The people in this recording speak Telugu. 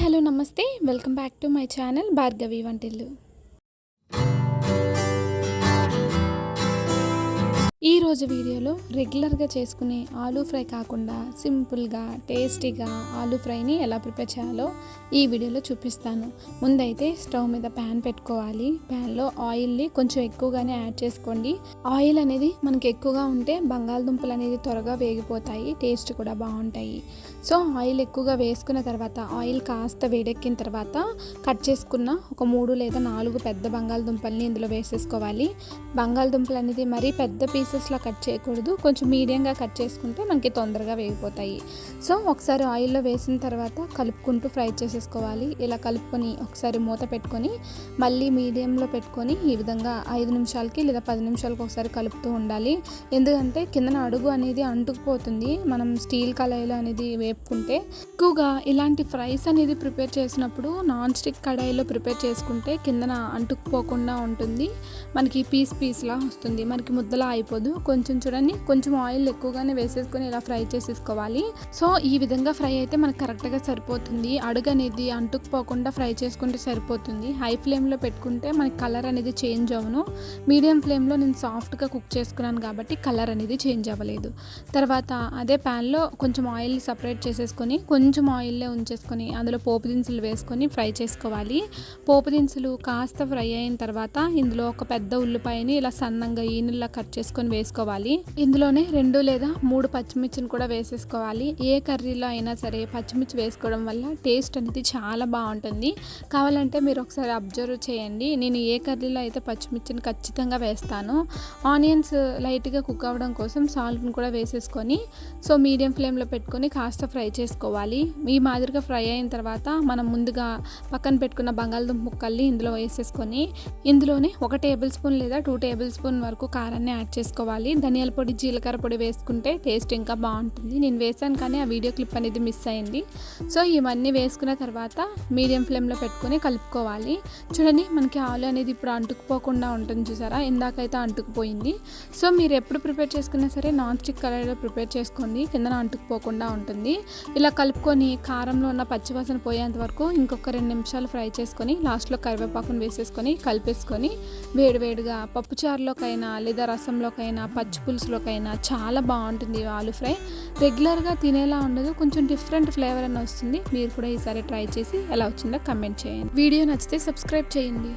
హలో నమస్తే welcome back to my channel Bhargavi Vantillu. ఈ రోజు వీడియోలో రెగ్యులర్గా చేసుకునే ఆలూ ఫ్రై కాకుండా సింపుల్గా టేస్టీగా ఆలూ ఫ్రైని ఎలా ప్రిపేర్ చేయాలో ఈ వీడియోలో చూపిస్తాను. ముందైతే స్టవ్ మీద ప్యాన్ పెట్టుకోవాలి. ప్యాన్లో ఆయిల్ని కొంచెం ఎక్కువగానే యాడ్ చేసుకోండి. ఆయిల్ అనేది మనకి ఎక్కువగా ఉంటే బంగాళదుంపలు అనేది త్వరగా వేగిపోతాయి టేస్ట్ కూడా బాగుంటాయి. సో ఆయిల్ ఎక్కువగా వేసుకున్న తర్వాత ఆయిల్ కాస్త వేడెక్కిన తర్వాత కట్ చేసుకున్న ఒక మూడు లేదా నాలుగు పెద్ద బంగాళదుంపల్ని ఇందులో వేసేసుకోవాలి. బంగాళదుంపలు అనేది మరీ పెద్ద పీస్ పీసెస్లా కట్ చేయకూడదు. కొంచెం మీడియంగా కట్ చేసుకుంటే మనకి తొందరగా వేగిపోతాయి. సో ఒకసారి ఆయిల్లో వేసిన తర్వాత కలుపుకుంటూ ఫ్రై చేసేసుకోవాలి. ఇలా కలుపుకొని ఒకసారి మూత పెట్టుకొని మళ్ళీ మీడియంలో పెట్టుకొని ఈ విధంగా ఐదు నిమిషాలకి లేదా పది నిమిషాలకి ఒకసారి కలుపుతూ ఉండాలి. ఎందుకంటే కిందన అడుగు అనేది అంటుకుపోతుంది. మనం స్టీల్ కళాయిలో అనేది వేపుకుంటే ఎక్కువగా ఇలాంటి ఫ్రైస్ అనేది ప్రిపేర్ చేసినప్పుడు నాన్ స్టిక్ కడాయిలో ప్రిపేర్ చేసుకుంటే కిందన అంటుకుపోకుండా ఉంటుంది. మనకి పీస్ పీస్లా వస్తుంది. మనకి ముద్దలా అయిపోతుంది. సరిపోదు కొంచెం చూడండి కొంచెం ఆయిల్ ఎక్కువగానే వేసేసుకొని ఇలా ఫ్రై చేసేసుకోవాలి. సో ఈ విధంగా ఫ్రై అయితే మనకు కరెక్ట్గా సరిపోతుంది. అడుగు అనేది అంటుకుపోకుండా ఫ్రై చేసుకుంటే సరిపోతుంది. హై ఫ్లేమ్లో పెట్టుకుంటే మనకి కలర్ అనేది చేంజ్ అవ్వను. మీడియం ఫ్లేమ్లో నేను సాఫ్ట్గా కుక్ చేసుకున్నాను కాబట్టి కలర్ అనేది చేంజ్ అవ్వలేదు. తర్వాత అదే ప్యాన్లో కొంచెం ఆయిల్ సపరేట్ చేసేసుకొని కొంచెం ఆయిల్లే ఉంచేసుకొని అందులో పోపు దినుసులు వేసుకొని ఫ్రై చేసుకోవాలి. పోపు దినుసులు కాస్త ఫ్రై అయిన తర్వాత ఇందులో ఒక పెద్ద ఉల్లిపాయని ఇలా సన్నంగా ఈనుల్లా కట్ చేసుకొని వేసుకోవాలి. ఇందులోనే రెండు లేదా మూడు పచ్చిమిర్చిని కూడా వేసేసుకోవాలి. ఏ కర్రీలో అయినా సరే పచ్చిమిర్చి వేసుకోవడం వల్ల టేస్ట్ అనేది చాలా బాగుంటుంది. కావాలంటే మీరు ఒకసారి అబ్జర్వ్ చేయండి. నేను ఏ కర్రీలో అయితే పచ్చిమిర్చిని ఖచ్చితంగా వేస్తాను ఆనియన్స్ లైట్గా కుక్ అవ్వడం కోసం సాల్ట్ని కూడా వేసేసుకొని సో మీడియం ఫ్లేమ్లో పెట్టుకొని కాస్త ఫ్రై చేసుకోవాలి. ఈ మాదిరిగా ఫ్రై అయిన తర్వాత మనం ముందుగా పక్కన పెట్టుకున్న బంగాళదుంప ముక్కల్ని ఇందులో వేసేసుకొని ఇందులోనే ఒక టేబుల్ స్పూన్ లేదా టూ టేబుల్ స్పూన్ వరకు కారాన్ని యాడ్ చేసుకోవాలి. వేసుకోవాలి. ధనియాల పొడి జీలకర్ర పొడి వేసుకుంటే టేస్ట్ ఇంకా బాగుంటుంది. నేను వేసాను కానీ ఆ వీడియో క్లిప్ అనేది మిస్ అయింది. సో ఇవన్నీ వేసుకున్న తర్వాత మీడియం ఫ్లేమ్లో పెట్టుకొని కలుపుకోవాలి. చూడండి మనకి ఆలు అనేది ఇప్పుడు అంటుకుపోకుండా ఉంటుంది చూసారా? ఇందాకైతే అంటుకుపోయింది. సో మీరు ఎప్పుడు ప్రిపేర్ చేసుకున్నా సరే నాన్ స్టిక్ కలర్లో ప్రిపేర్ చేసుకోండి. కింద అంటుకుపోకుండా ఉంటుంది. ఇలా కలుపుకొని కారంలో ఉన్న పచ్చివాసన పోయేంత వరకు ఇంకొక రెండు నిమిషాలు ఫ్రై చేసుకొని లాస్ట్లో కరివేపాకును వేసేసుకొని కలిపేసుకొని వేడివేడిగా పప్పుచారులోకైనా లేదా రసంలోకైనా అయినా పచ్చి పులుసులోకైనా చాలా బాగుంటుంది ఆలు ఫ్రై. రెగ్యులర్గా తినేలా ఉండదు కొంచెం డిఫరెంట్ ఫ్లేవర్ అని వస్తుంది. మీరు కూడా ఈసారి ట్రై చేసి ఎలా వచ్చిందో కమెంట్ చేయండి. వీడియో నచ్చితే సబ్స్క్రైబ్ చేయండి.